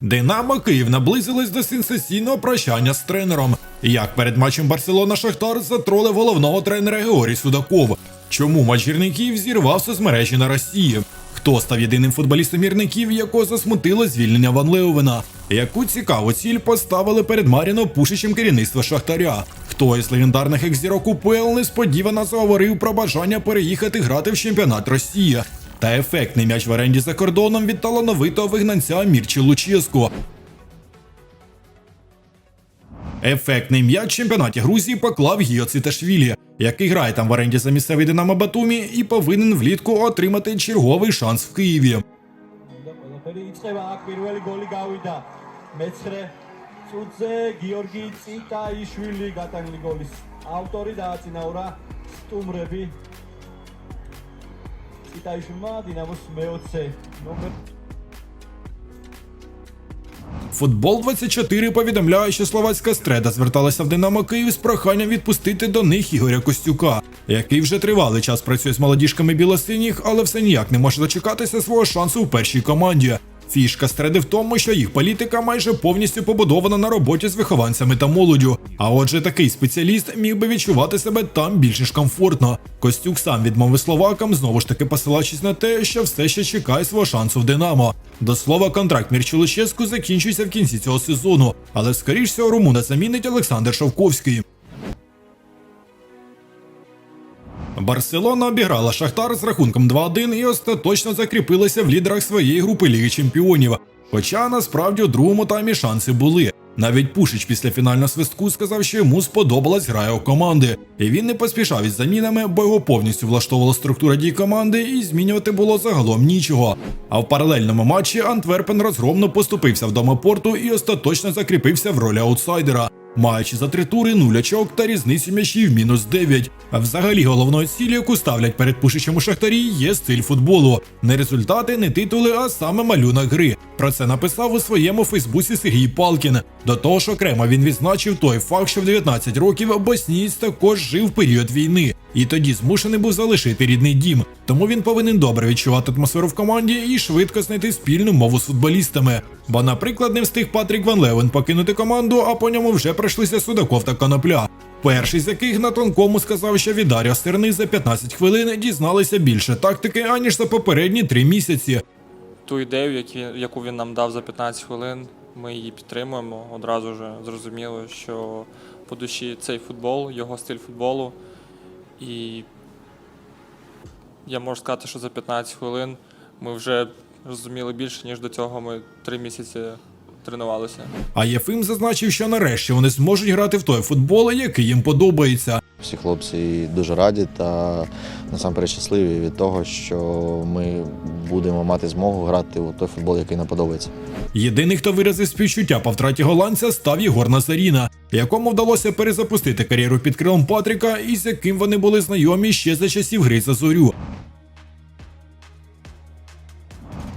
Динамо Київ наблизились до сенсаційного прощання з тренером. Як перед матчем Барселона Шахтар затролив головного тренера Георгій Судаков. Чому матч зірвався з мережі на Росії? Хто став єдиним футболістом гірників, якого засмутило звільнення Ван Леовена? Яку цікаву ціль поставили перед Маріно Пушичем керівництво Шахтаря? Хто із легендарних екзірок УПЛ несподівано заговорив про бажання переїхати грати в чемпіонат Росії? та ефектний м'яч в оренді за кордоном від талановитого вигнанця Мірчі Луческу. Ефектний м'яч в чемпіонаті Грузії поклав Гіо Циташвілі, який грає там в оренді за місцевий Динамо Батумі і повинен влітку отримати черговий шанс в Києві. Георгій Цитаішвілі гатанглі голіс. Автори да Цинаура Стумребі בכיתה ראשונה, דינמוס מרצה. Футбол 24 повідомляє, що словацька стреда зверталася в Динамо Київ з проханням відпустити до них Ігоря Костюка, який вже тривалий час працює з молодіжками білосиніх, але все ніяк не може дочекатися свого шансу у першій команді. Фішка стреди в тому, що їх політика майже повністю побудована на роботі з вихованцями та молоддю. А отже, такий спеціаліст міг би відчувати себе там більш ніж комфортно. Костюк сам відмовив словакам, знову ж таки посилаючись на те, що все ще чекає свого шансу в Динамо. До слова, контракт Мірчулическу закінчується в кінці цього сезону, але скоріш всього румуна замінить Олександр Шовковський. Барселона обіграла Шахтар з рахунком 2-1 і остаточно закріпилася в лідерах своєї групи Ліги Чемпіонів. Хоча насправді у другому таймі шанси були. Навіть Пушич після фінального свистку сказав, що йому сподобалась гра його команди, і він не поспішав із замінами, бо його повністю влаштовувала структура дій команди, і змінювати було загалом нічого. А в паралельному матчі Антверпен розгромно поступився вдома порту і остаточно закріпився в ролі аутсайдера. Маючи за три тури нуль очок та різницю м'ячів мінус 9. А взагалі головною цілі, яку ставлять перед Пушичем Шахтарі, є стиль футболу. Не результати, не титули, а саме малюнок гри. Про це написав у своєму Фейсбуці Сергій Палкін. До того ж, окремо він відзначив той факт, що в 19 років боснієць також жив період війни, і тоді змушений був залишити рідний дім. Тому він повинен добре відчувати атмосферу в команді і швидко знайти спільну мову з футболістами. Бо, наприклад, не встиг Патрік Ван Левен покинути команду, а по ньому вже пройшлися Судаков та Конопля. Перший з яких на тонкому сказав, що від Даріо Стерни за 15 хвилин дізналися більше тактики, аніж за попередні три місяці. ту ідею, яку він нам дав за 15 хвилин, ми її підтримуємо. Одразу ж зрозуміло, що по душі цей футбол, його стиль футболу. І я можу сказати, що за 15 хвилин ми вже розуміли більше, ніж до цього ми три місяці тренувалися. А Єфим зазначив, що нарешті вони зможуть грати в той футбол, який їм подобається. Всі хлопці дуже раді та насамперед щасливі від того, що ми будемо мати змогу грати у той футбол, який нам подобається. Єдиний, хто виразив співчуття по втраті голландця, став Єгор Назаріна, якому вдалося перезапустити кар'єру під крилом Патріка, і з яким вони були знайомі ще за часів гри за зорю.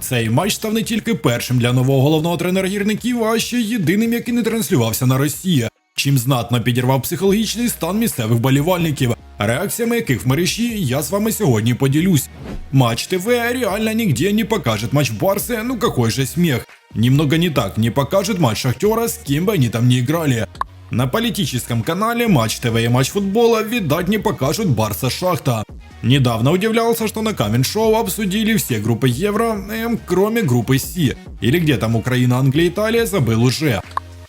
Цей матч став не тільки першим для нового головного тренера гірників, а ще єдиним, який не транслювався на Росії, чим знатно підірвав психологічний стан місцевих болівальників, реакціями яких в мережі я з вами сьогодні поділюсь. Матч ТВ реально нигде не покажет матч Барсы, ну какой же смех. Немного не так не покажет матч Шахтера, с кем бы они там ни играли. На политическом канале Матч ТВ и Матч Футбола, видать, не покажут Барса Шахта. Недавно удивлялся, что на Камен Шоу обсудили все группы Евро, эм, кроме группы С. Или где там Украина, Англия, Италия, забыл уже.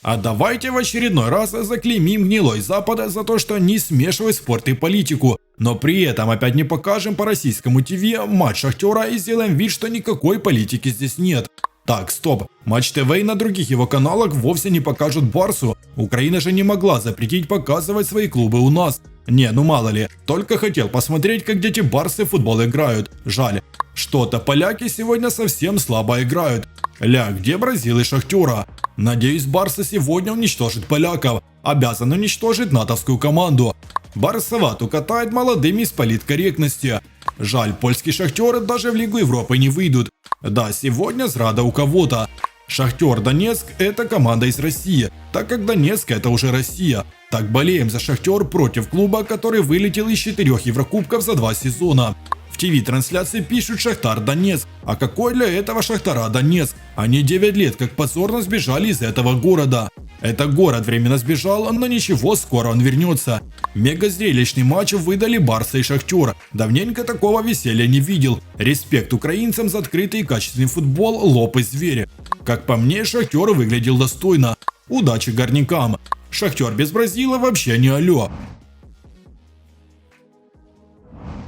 А давайте в очередной раз заклеймим гнилой Запад за то, что не смешивает спорт и политику. Но при этом опять не покажем по российскому ТВ матч Шахтера и сделаем вид, что никакой политики здесь нет. Так, стоп. Матч ТВ и на других его каналах вовсе не покажут Барсу. Украина же не могла запретить показывать свои клубы у нас. Не, ну мало ли. Только хотел посмотреть, как дети Барсы в футбол играют. Жаль. Что-то поляки сегодня совсем слабо играют. Ля, где Бразилия Шахтера? Надеюсь, Барса сегодня уничтожит поляков. Обязан уничтожить натовскую команду. Барсовату катает молодыми из политкорректности. Жаль, польские шахтеры даже в Лигу Европы не выйдут. Да, сегодня зрада у кого-то. Шахтер Донецк – это команда из России, так как Донецк – это уже Россия. Так болеем за Шахтер против клуба, который вылетел из четырех Еврокубков за два сезона. В ТВ-трансляции пишут Шахтар Донецк. А какой для этого Шахтара Донецк? Они 9 лет как позорно сбежали из этого города. Это город временно сбежал, но ничего, скоро он вернется. Мега-зрелищный матч выдали Барса и Шахтер. Давненько такого веселья не видел. Респект украинцам за открытый и качественный футбол, лоб и звери. Как по мне, Шахтер выглядел достойно. Удачи горнякам. Шахтер без Бразила вообще не алло.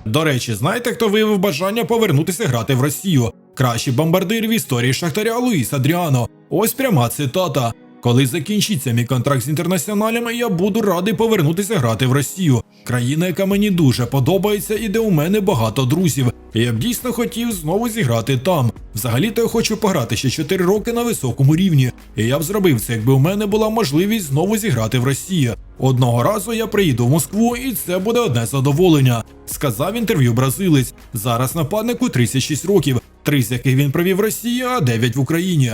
До речі, знаєте, хто виявив бажання повернутися грати в Росію? Кращий бомбардир в історії Шахтаря Луїс Адріано. Ось пряма цитата. Коли закінчиться мій контракт з інтернаціоналем, я буду радий повернутися грати в Росію. Країна, яка мені дуже подобається і де у мене багато друзів. Я б дійсно хотів знову зіграти там. Взагалі-то я хочу пограти ще 4 роки на високому рівні. І я б зробив це, якби у мене була можливість знову зіграти в Росії. Одного разу я приїду в Москву, і це буде одне задоволення. Сказав інтерв'ю бразилець. Зараз нападнику 36 років, три з яких він провів в Росії, а 9 в Україні.